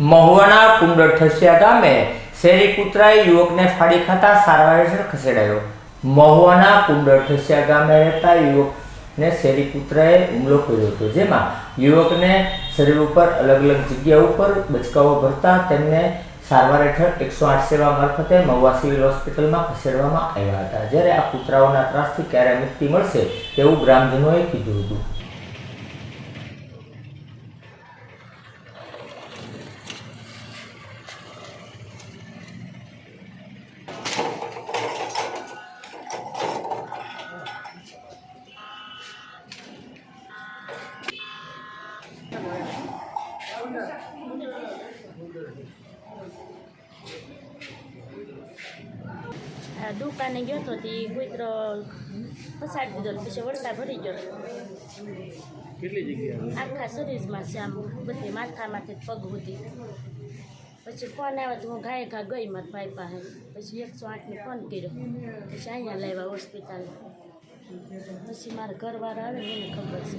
મહુવાના કુંડળ ઠસિયા ગામે શેરી કૂતરાએ યુવકને ફાડી ખાતા સારવાર હેઠળ ખસેડાયો. મહુવાના કુંડળ ઠસિયા ગામે રહેતા યુવકને શેરી કૂતરાએ હુમલો કર્યો હતો, જેમાં યુવકને શરીર ઉપર અલગ અલગ જગ્યા ઉપર બચકાઓ ભરતા તેમને સારવાર હેઠળ એકસો આઠ સેવા મારફતે મહુવા સિવિલ હોસ્પિટલમાં ખસેડવામાં આવ્યા હતા. જ્યારે આ કૂતરાઓના ત્રાસથી ક્યારે મુક્તિ મળશે તેવું ગ્રામજનોએ કીધું હતું. દુકાને ગયો તો તે કૂતરો પસાડી દીધો પછી વળતા ભરી ગયો. કેટલી જગ્યા આખા શરીરમાં છે આમ બધી માથામાંથી પગ હતી પછી ફોન આવ્યો તો હું ઘાય ઘા ગઈ મારા ભાઈ પાસે. પછી એકસો આઠને ફોન કર્યો. પછી અહીંયા લાવ્યા હોસ્પિટલ. પછી મારા ઘરવાળા આવે ને એને ખબર છે.